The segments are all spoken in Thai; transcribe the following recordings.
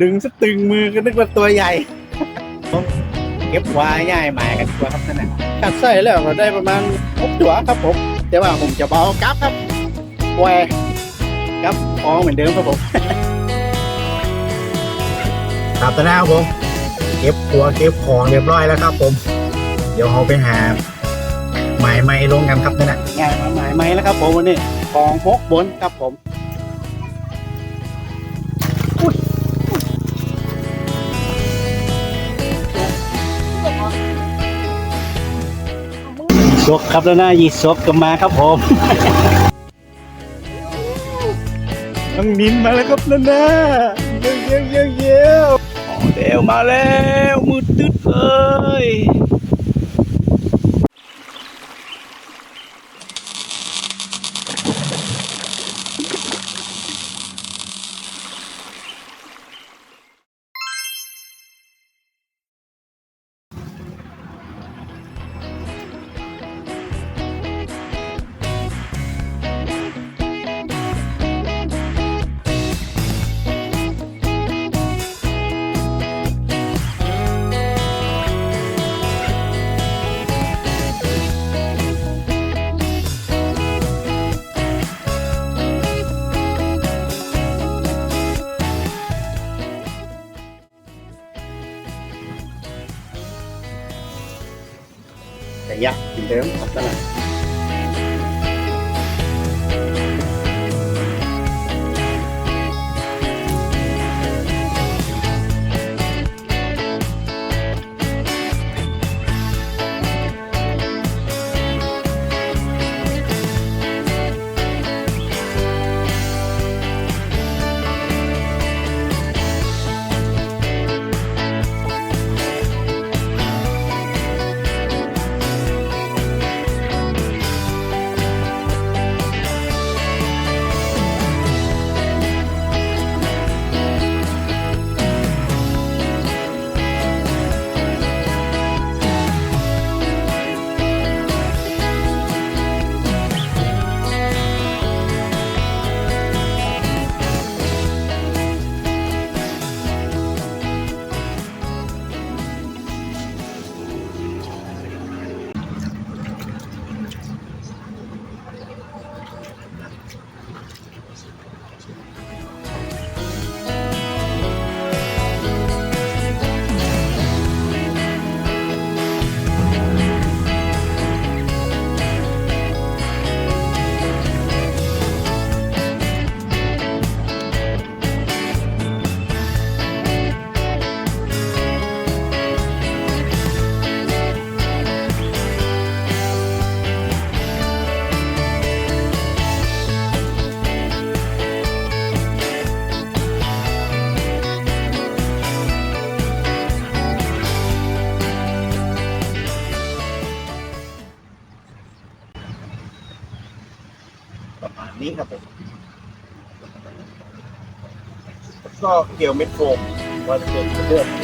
ดึงสตึงมือก็นึกว่าตัวใหญ่ เก็บไว้ย่ายหมายกันตัวครับนั่นน่ะกัดใส่แล้วก็ได้ประมาณหกตัวครับผม แต่ว่าผมจะเบากราฟครับแหวกกราฟของเหมือนเดิมครับผมครับตอนนี้ครับผม เก็บตัวเก็บของเรียบร้อยแล้วครับ ผม เดี๋ยวเราไปหาหมายไม่ลงกันครับนั่นน่ะง่ายมาหมายไหมแล้วครับ ผมวันนี้ของหกบนครับผม ซกครับแล้วหน้ายีซกกันมาครับผมน้องนินมาแล้วครับนั่นนะเยี่ยวเยี่ยวเยี่ยวเยี่ยวอ๋อเดี๋ยวมาแล้วมืดตึ๊ดเลย ก็เกี่ยวเม็ดโฟมว่าจะเป็นเลือก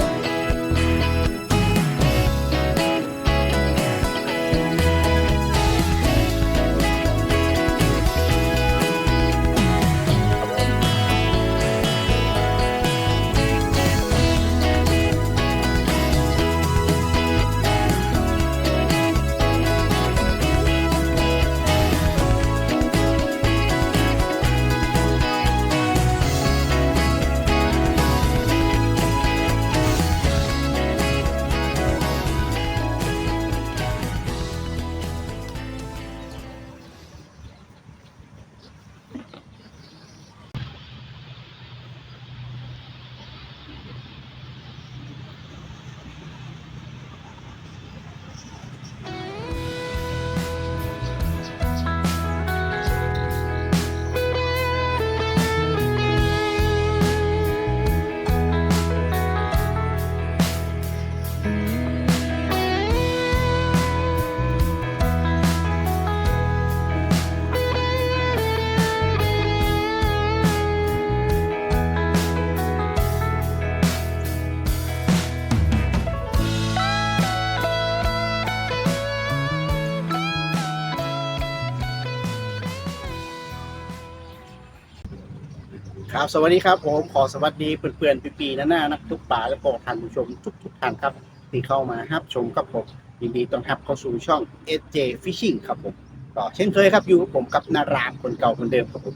ครับ สวัสดีครับผมขอสวัสดีเพื่อนๆปีๆหน้านักทุกป่าและก็ท่านผู้ชมทุกๆท่านครับที่เข้ามารับชมกับผมยินดีต้อนรับเข้าสู่ช่อง SJ Fishing ครับผมก็เช่นเคยครับอยู่กับผมกับนารามคนเก่าคนเดิมครับผม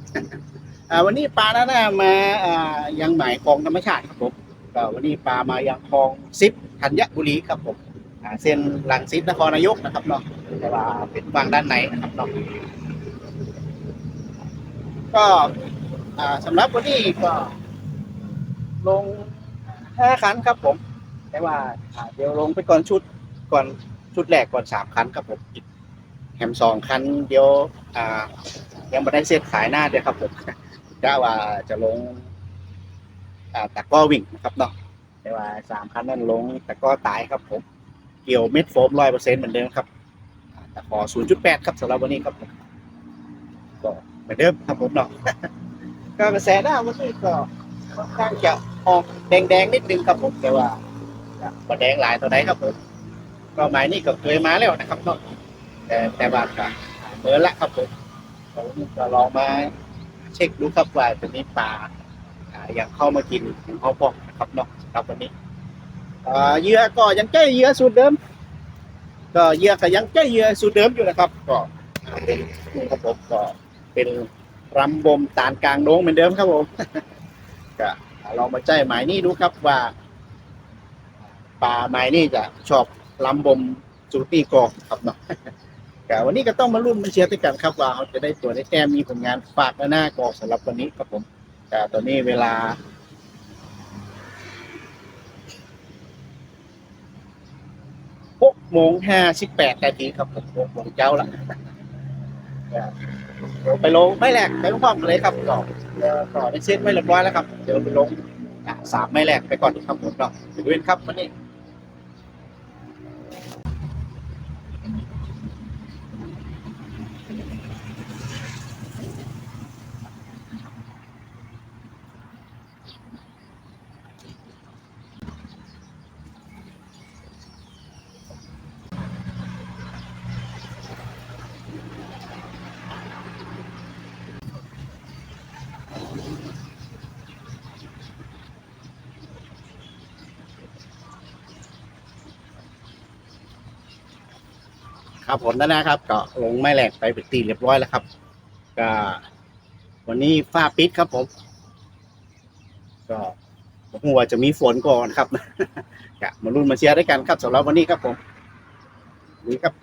วันนี้ปลาหน้านามาอ่ายังหมายคลองธรรมชาติครับผมก็วันนี้ปลามายังคลองซิปธัญบุรีครับผมเส้นหลังซิปนครนายกนะครับเนาะแต่ว่าเป็นฝั่งด้านในนะครับเนาะก็ อ่าสำหรับวันนี้ก็ ลงห้าคันครับผม แต่ว่าอ่าเดี๋ยวลงไปก่อนชุดก่อนชุดแรกก่อนสามคันครับผมอีกแฮมสองคันเดี๋ยวอ่ายังไม่ได้เซตขายหน้าเดียวครับผมกะว่าจะลงอ่าตะกร้อวิ่งนะครับเนาะแต่ว่าสามคันนั้นลงตะกร้อตายครับผม เกี่ยวเม็ดโฟมร้อยเปอร์เซ็นต์เหมือนเดิมครับอ่าตะขอศูนย์จุดแปดครับสำหรับวันนี้ครับผมก็เหมือนเดิมครับผมเนาะ ก็กระแสหน้าวันก็ค่อนข้างจะออกแดงๆนิดนึงครับผมแต่ว่าก็แดงหลายตัวไหนครับผมก็หมายนี่ก็เคยมาแล้วนะครับเนาะแต่แต่ว่าก็เบอร์ละครับผมผมก็ลองมาเช็คดูครับว่าจะมีปลาอ่าอย่างเข้ามากินของเข้าพอกนะครับเนาะสำหรับวันนี้เยื่อก็ยังใกล้เยื่อสูตรเดิม ก็เยื่อก็ยังใกล้เยื่อสูตรเดิมอยู่นะครับ ก็เป็นครับผมก็เป็น รำบมตานกลางโน้งเหมือนเดิมครับผมก็ลองมาใจหมายนี่ดูครับว่าปลาหมายนี่จะชอบลำบมสูตีกองครับเนาะก็วันนี้ก็ต้องมารุ่นมาเชียร์ด้วยกันครับว่าเขาจะได้ตัวได้แต้มมีผลงานฝากหน้ากองสำหรับวันนี้ครับผมแต่ตอนนี้เวลาหกโมงห้าสิบแปดนาทีครับผมหกโมงเจ้าละเดี๋ยว ไปลงไม่แหลกไปลงความเลยครับก่อนก่อนได้เซ็ตไม่เรียบร้อยแล้วครับ เดี๋ยวไปลงอะสามไม่แหลกไปก่อนครับผมเนาะถึงเว้นครับวันนี้ ครับผมนั่นนะครับ ก็ลงไม่แหลกไปเป็นตีเรียบร้อยแล้วครับ ก็วันนี้ฟ้าปิดครับผม ก็หัวาจะมีฝนก่อนครับก็มารุ่นมาเชียร์ด้วยกันครับสำหรับวันนี้ครับผมนี่ครับ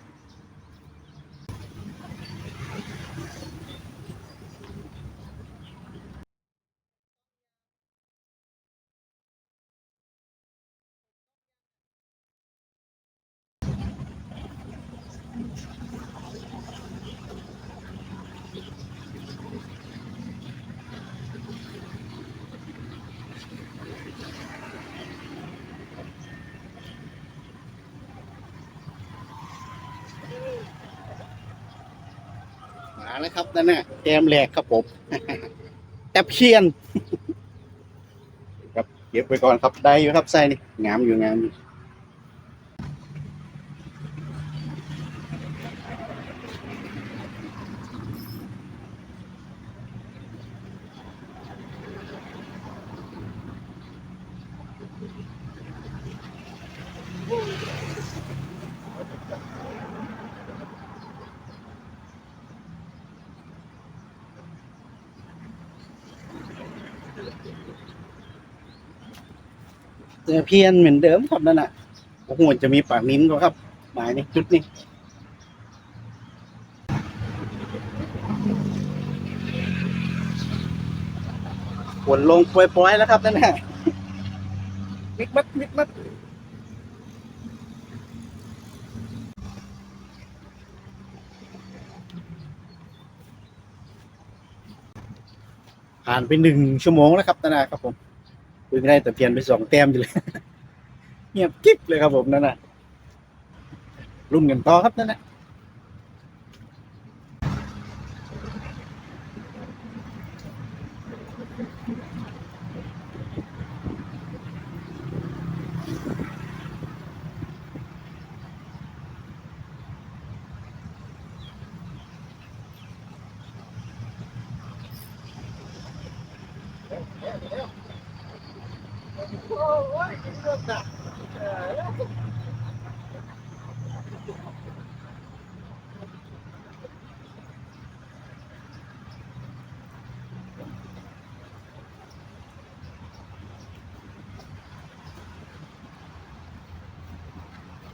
ครับนั่นน่ะแกมแหลกครับผมแตบเพียน ครับเก็บไปก่อนครับได้อยู่ครับไส้นี่งามอยู่งามอยู่ เจอเพียนเหมือนเดิมครับนั่นน่ะโอ้โหจะมีปากนิ้นก็ครับ หมายนี่จุดนี้ฝนลงปล่อยๆแล้วครับนั่นน่ะมิกมัดมิกมัดผ่านไปหนึ่งชั่วโมงแล้วครับนั่นน่ะครับผม เพิ่งได้แต่เพียนไปสองแต้มอยู่เลย เงียบกิ๊บเลยครับผมนั่นน่ะรุ่มกันต่อครับนั่นน่ะ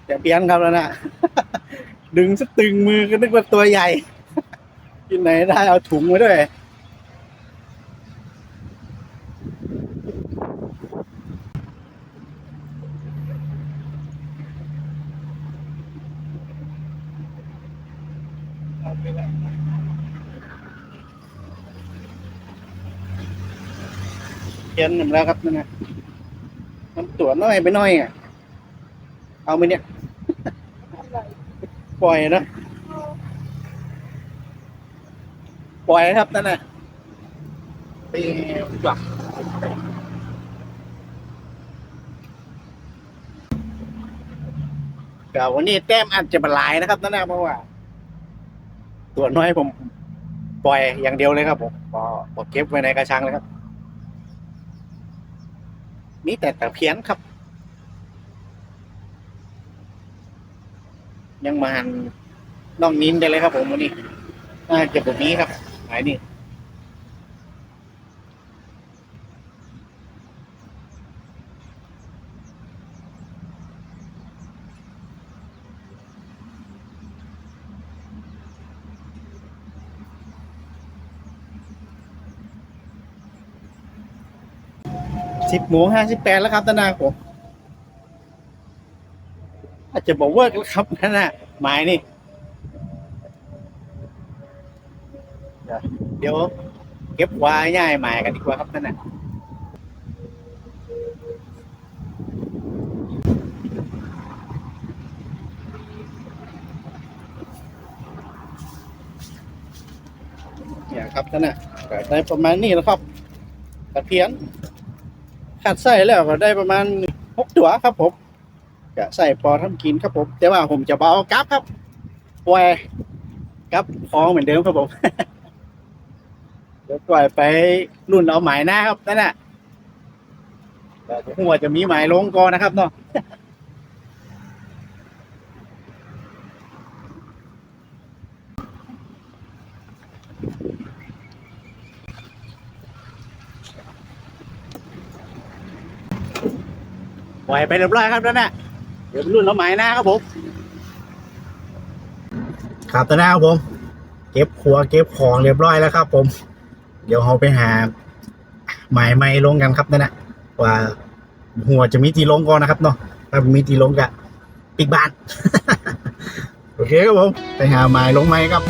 แต่เปลี่ยนครับแล้วนะ ดึงสตึงมือก็นึกว่าตัวใหญ่ที่ไหนได้เอาถุงมาด้วย ขียนหนึ่งแล้วครับนั่นนะมันตัวน้อยไปน้อยอะ เอาไหมเนี่ย ปล่อยนะปล่อยครับนั่นน่ะไปจับก็วันนี้แต้มอาจจะบหลายนะครับนั่นนะเพราะว่า ตัวน้อยผม ปล่อยอย่างเดียวเลยครับผมพอพอเก็บไว้ในกระชังเลยครับ มีแต่ตะเพียนครับ ยังมาหันน้องนินได้เลยครับผมวันนี้น่าจะแบบนี้ครับหมายนี่ สิบโมงห้าสิบแปดแล้วครับตานาผมอาจจะบอกเวิร์กแล้วครับนั่นน่ะหมายนี่ เดี๋ยว เก็บไว้ย่ายหมายกันดีกว่าครับนั่นน่ะเนี่ยครับนั่นน่ะได้ประมาณนี้แล้วครับตะเพียนัดใส่แล้วก็ได้ประมาณหกตัวครับผมจะใส่พอทำกินครับผม แต่ว่าผมจะเบากลับครับปล่อยกลับคล้องเหมือนเดิมครับผมเดี๋ยวปล่อยไปรุ่นเอาหมายหน้าครับนั่นแหละแต่หัวจะมีหมายลงก่อนนะครับเนาะ ปล่อยไปเรียบร้อยครับนั่นแหละเดี๋ยวไปรุ่นเอาหมายหน้าครับผมครับตอนนี้ครับผม เก็บครัวเก็บของเรียบร้อยแล้วครับ ผม เดี๋ยวเราไปหา หมายไม่ลงกันครับนั่นนะว่า หัวจะมีตีลงก่อนนะครับเนาะถ้ามีตีลงกะปิกบ้าน โอเคครับผม ไปหาหมายลงไม้ครับ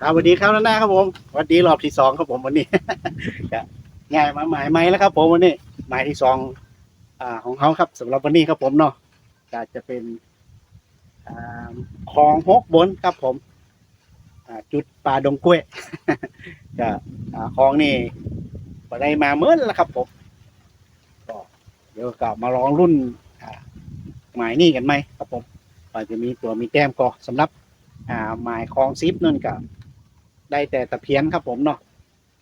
ครับสวัสดีครับน้าหน้าครับผมสวัสดีรอบที่สองครับผมวันนี้ก็ง่ายมาหมายไม้แล้วครับ ผมวันนี้หมายที่สองอ่าของเขาครับสำหรับวันนี้ครับผมเนาะก็จะเป็นอ่าคลองหกบนครับผมอ่าจุดป่าดงกล้วย ก็อ่าคลองนี่มาได้มาเมื่อแล้วครับผมก็เดี๋ยวกลับมาลองรุ่นอ่าหมายนี่กันไหมครับผมอาจจะมีตัวมีแต้มก็สำหรับอ่าหมายคลองซิปนั่นก็ ได้แต่ตะเพียนครับผมเนาะ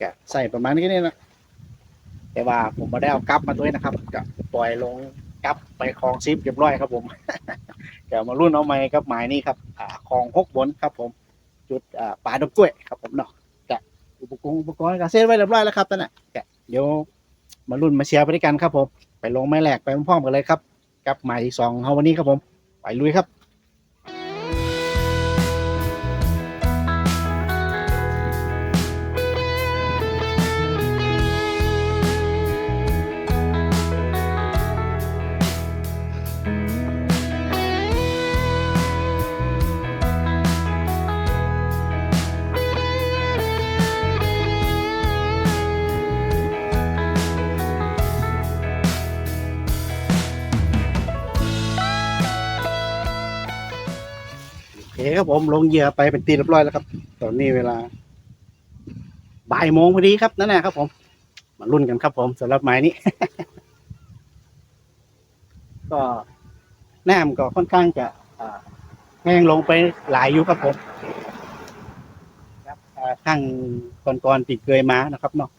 ก็ใส่ประมาณนี้นี่นะแต่ว่าผมมาได้เอากลับมาด้วยนะครับก็ปล่อยลงกลับไปคลองซิปเรียบร้อยครับผมเดี๋ยวมารุ่นเอาไม้กับหมายนี่ครับอ่าคลองหกบนครับ ผม จุดอ่าป่าดงกล้วยครับผมเนาะก็อุปกรณ์อุปกรณ์ก็เซตไว้เรียบร้อยแล้วครับตอนน่ะก็เดี๋ยวมารุ่นมาเชียร์ไปด้วยกันครับผม ไปลงไม้แหลกไปพร้อมๆกันเลยครับ กับหมายที่สองเราวันนี้ครับผม ไปลุยครับ ครับผมลงเหยื่อไปเป็นตีเรียบร้อยแล้วครับ ตอนนี้เวลาบ่ายโมงพอดีครับนั่นแหละครับ ผมมาลุ้นกันครับ ผมสำหรับไม้นี้ ก็น้ำก็ค่อนข้างจะแห้งลงไปหลายอยู่ครับผมครับข้างก่อนๆติดเกยมานะครับเนาะ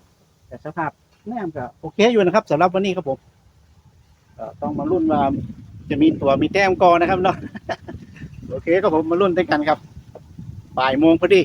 แต่สภาพน้ำก็โอเคอยู่นะครับสำหรับวันนี้ครับผมต้องมาลุ้นว่าจะมีตัวมีแต้มกอนะครับเนาะ โอเคก็ผมมารุ่นด้วยกันครับบ่ายโมงพอดี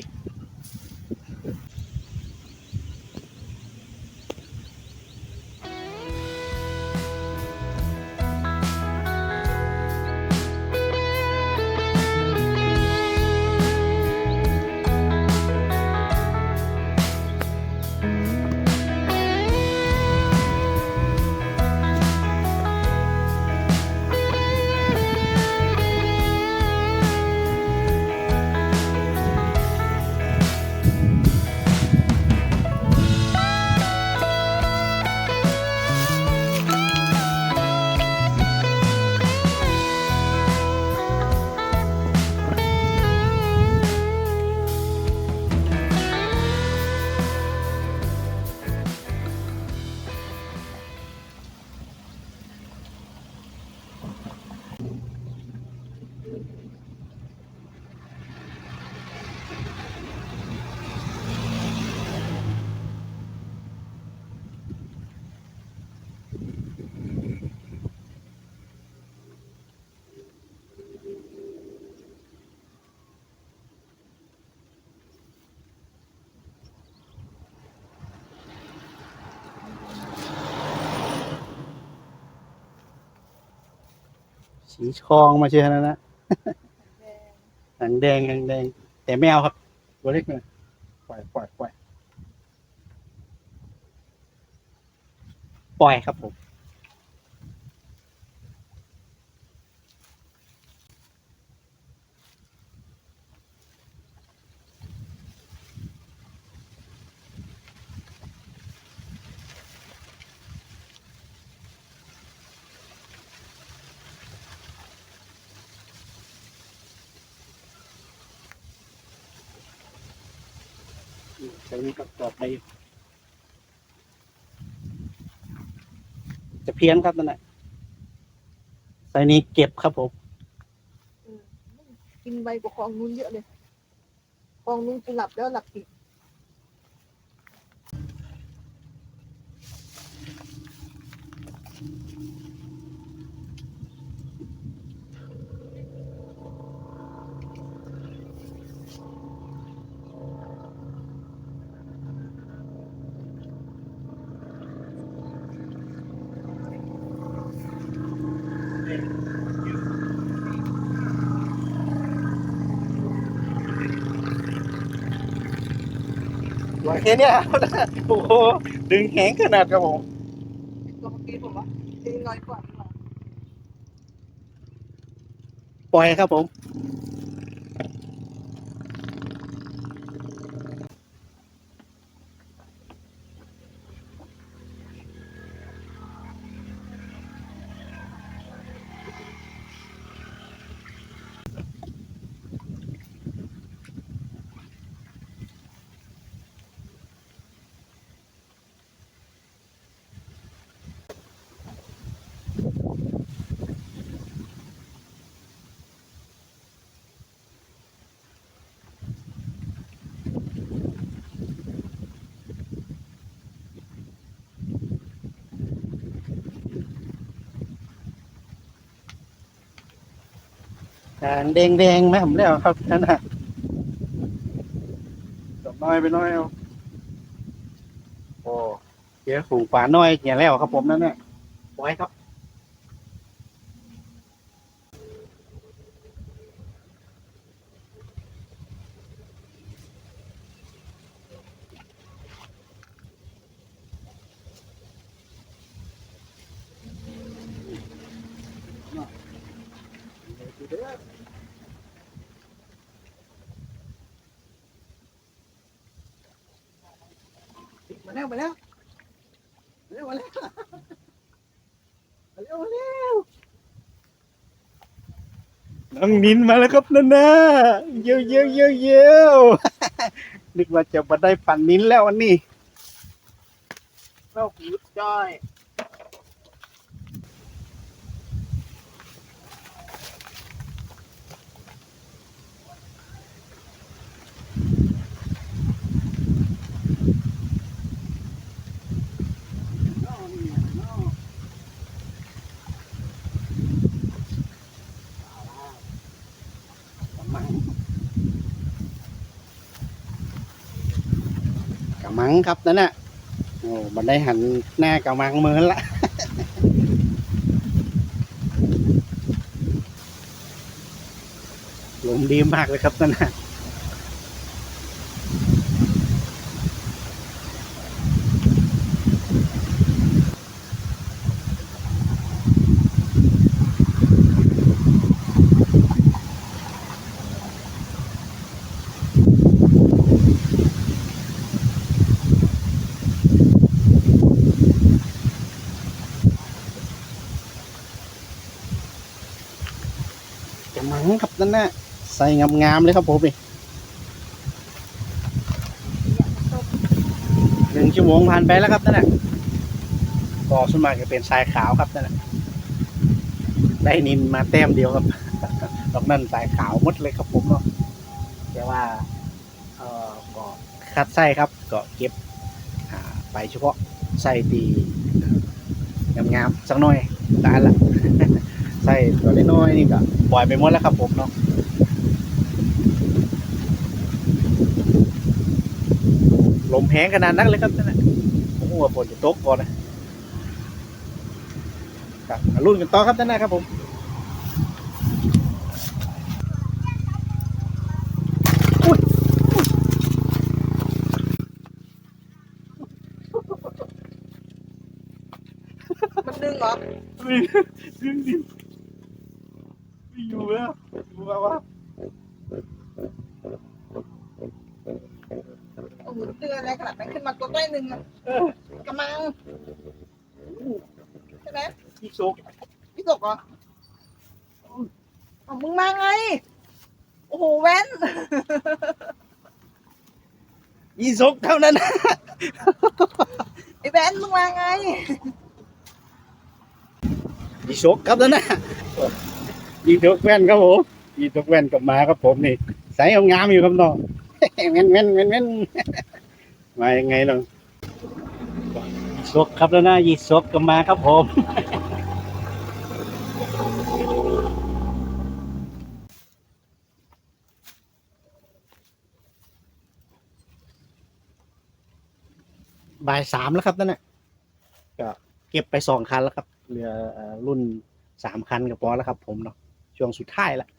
สีทองมาเชียวนะนะหางแดงหางแดง แต่แมวครับ ตัวเล็กหน่อยปล่อยปล่อยปล่อยปล่อยครับผม ใช้นี้ก็ปลอดภัยจะเพี้ยนครับนั่นแหละใส่นี้เก็บครับผมอืมกินใบกว่าคลองนู้นเยอะเลยคลองนู้นกูหลับแล้วหลับอีก แค่เนี้ยโอ้โหดึงแหงขนาดครับผมตัวเมื่อกี้ผมว่าตีลอยกว่าดีกว่าปล่อยครับผม หางแดงแดงๆไหมผมแล้วครับนั่นน่ะดอกน้อยไปน้อยเอาโอ้เดี๋ยวฝูงป่าน้อยเกี่ยแล้วครับผมนั่นน่ะปล่อยครับ มาแล้วมาแล้วมาแล้วมาแล้วมาแล้วมาแล้วน้องนินมาแล้วครับนั่นน่ะเยี่ยวเยี่ยวเยี่ยวเยี่ยวนึกว่าจะมาได้ปั่นนิ้นแล้ววันนี้เราผิวจ้อย งครับนั่นน่ะโอ้บันได้หันหน้ากำมังเมือนละลมดีมากเลยครับนั่นน่ะมังครับนั่นน่ะ ใส่งามๆเลยครับผมนี่หนึ่งชั่วโมงผ่านไปแล้วครับนั่นน่ะก็ส่วนมากจะเป็นทรายขาวครับนั่นน่ะได้นินมาแต้มเดียวครับดอกนั่นทรายขาวหมดเลยครับผมเนาะแต่ว่าเอ่อก็คัดไส้ครับก็เก็บอ่าไปเฉพาะไส้ตีงามๆสักหน่อยได้ละไส้ตัวน้อยๆนี่ก็ปล่อยไปหมดแล้วครับผมเนาะ ลมแห้งขนาดนั้นเลยครับนั่นน่ะผมว่าฝนจะตกก่อนนะครับมารุ่นกันต่อครับนั่นนะครับผมอุ๊ยมันดึงเหรอ ไม่ดึงดิไม่อยู่แล้วอยู่แล้ววะ โอ้โหเตือนอะไรขนาดนั้นขึ้นมาตัวใกล้หนึ่งอะ เออกำมังใช่ ไหมพี่โชกพี่ตกเหรอเอามึงมาไง โอ้โหแว้น ยี่โชกเท่านั้นนะไอ้แว้นมึงมาไง ยี่โชกครับนั่นนะยี่โชกแว่นครับผมยี่โชกแว่นกลับมาครับผมนี่ใส่เอางามอยู่ครับน้องแม่นแม่นแม่นแม่นมายังไงน้องยี่โชกครับแล้วนะยี่โชกกลับมาครับผม บ่ายสามแล้วครับนั่นน่ะก็เก็บไปสองคันแล้วครับ เหลือเอ่อรุ่นสามคันกับพอแล้วครับ ผมเนาะช่วงสุดท้ายแล้ว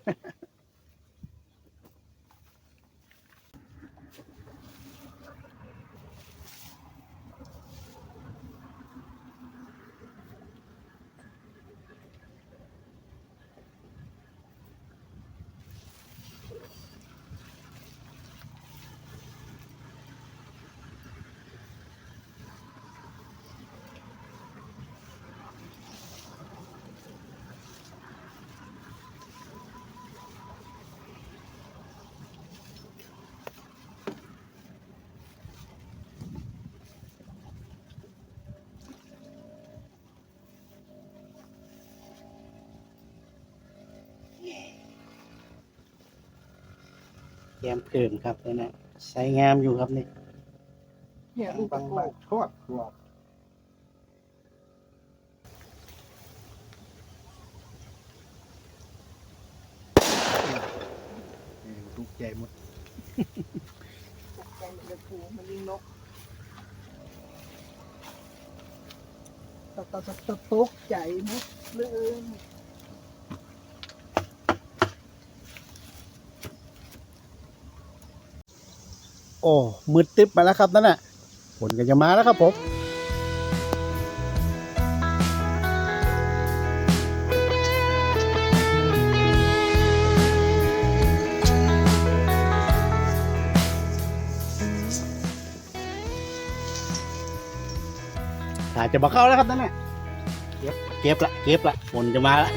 แยมเพิ่มครับนั่นน่ะใส่งามอยู่ครับนี่เนี่ยลูกบางโกบางทอดกรอบลูกใหญ่หมดตกใจหมดเลยผูมันยิงนกตกตกตกตกตกใจหมดเลย อ้มืดตึ๊บมาแล้วครับนั่นน่ะฝนก็จะมาแล้วครับผมอาจจะมาเข้าแล้วครับนั่นน่ะเก็บเก็บละเก็บละฝนจะมาละ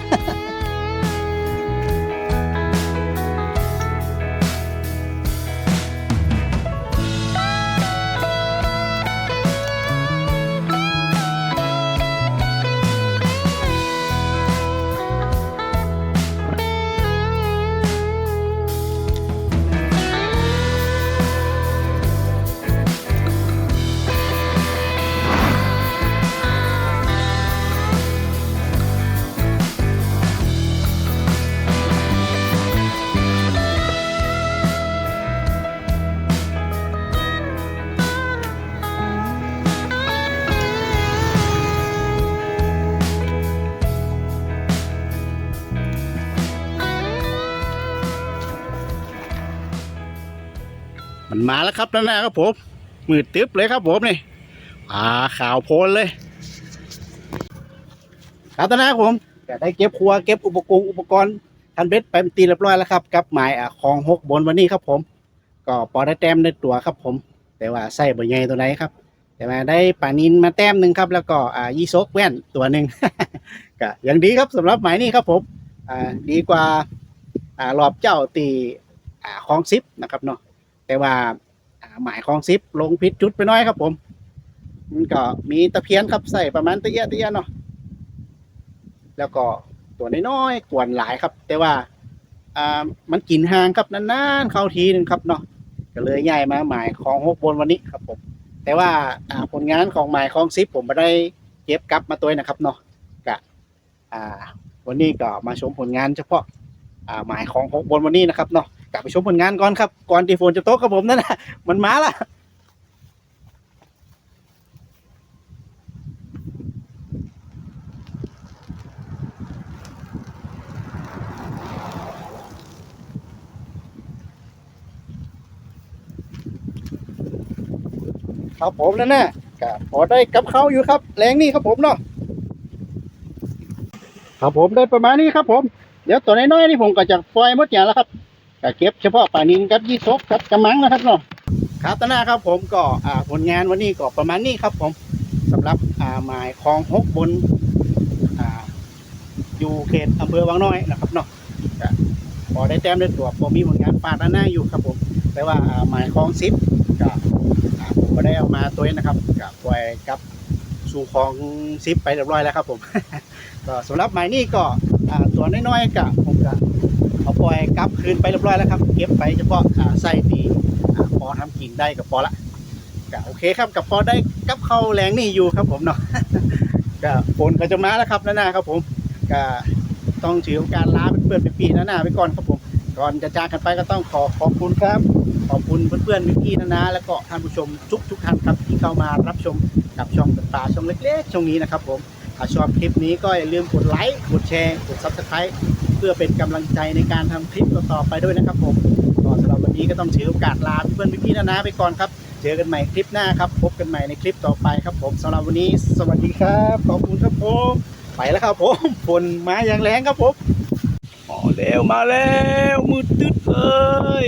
แล้วครับนั่นนะครับผมมืดตึ๊บเลยครับผมนี่อ่าข่าวโพลนเลยครับนั่นนะครับผมก็ได้เก็บครัวเก็บอุปกรณ์อุปกรณ์ทันเบ็ดไปตีเรียบร้อยแล้วครับกับหมายอ่าของหกบนวันนี้ครับผม ก็พอได้แต้มในตัวครับผม แต่ว่าใส่บ่ใหญ่ตัวไหนครับ แต่มาได้ปลานินมาแต้มหนึ่งครับ แล้วก็อ่ายี่ซกแว่นตัวหนึ่งก็ยังดีครับสำหรับหมายนี้ครับผมอ่าดีกว่าอ่ารอบเจ้าตีอ่าคลองซิปนะครับเนาะแต่ว่า หมายคลองซิปลงผิดจุดไปน้อยครับ ผม มันก็มีตะเพียนครับใส่ประมาณตะเอียตะเอียเนาะแล้วก็ตัวน้อยๆกวนหลายครับ แต่ว่าอ่ามันกินห่างครับนานๆเข้าทีหนึ่งครับเนาะก็เลยย้ายมาหมายคลองหกบนวันนี้ครับผม แต่ว่าอ่าผลงานของหมายคลองซิปผมไม่ได้เก็บกลับมาตัวนะครับเนาะกะอ่า วันนี้ก็มาชมผลงานเฉพาะอ่าหมายของของบนวันนี้นะครับเนาะ กลับไปชมผลงานก่อนครับ ก่อนที่ฝนจะโตกครับผมนั่นนะมันมาละครับผมนั่นน่ะก็พอได้กับเขาอยู่ครับ แรงนี่ครับผมเนาะครับผมได้ประมาณนี้ครับผม เดี๋ยวตัวน้อยๆนี่ผมก็จะปล่อยมดอย่างแล้วครับ ก็เก็บเฉพาะปลานินกับยี่สกกับกระมังนะครับเนาะครับตนหน้าครับผมก็อ่าผลงานวันนี้ก็ประมาณนี้ครับผมสำหรับอ่าหมายคลองหกบนอ่าอยู่เขตอำเภอวังน้อยนะครับเนาะพอได้แต้มได้ตัวพอมีผลงานปาดหน้าอยู่ครับผม แต่ว่าอ่าหมายคลองซิปก็อ่าผมก็ได้เอามาตัวนี้นะครับก็ปล่อยกับสู่คลองซิปไปเรียบร้อยแล้วครับผม ก็สำหรับหมายนี้ก็ตัวน้อยๆกะผมก็ เอาปล่อยกลับคืนไปเรียบร้อยแล้วครับ เก็บไปเฉพาะไส้ที่พอทำกินได้กับพอละก็โอเคครับกับพอได้กับเข้าแรงนี่อยู่ครับผมเนาะก็ฝนก็จะมาแล้วครับนานาครับผมก็ต้องถือโอกาสลาเพื่อนๆพี่ๆนานาไปก่อนครับผมก่อนจะจากกันไปก็ต้องขอขอบคุณครับ ขอบคุณเพื่อนๆพี่ๆนานาแล้วก็ท่านผู้ชมทุกทุกๆท่านครับที่เข้ามารับชมกับช่องตาช่องเล็กๆช่องนี้นะครับผมถ้าชอบคลิปนี้ก็อย่าลืมกดไลค์กดแชร์กด Subscribe เพื่อเป็นกำลังใจในการทำคลิปต่อๆไปด้วยนะครับผมก็สำหรับวันนี้ก็ต้องถือโอกาสลาเพื่อนพี่ๆนะนะไปก่อนครับ เจอกันใหม่คลิปหน้าครับพบกันใหม่ในคลิปต่อไปครับผมสำหรับวันนี้สวัสดีครับขอบคุณครับผมไปแล้วครับผมฝนมาอย่างแรงครับผมมาแล้วมาแล้วมืดตึ๊ดเลย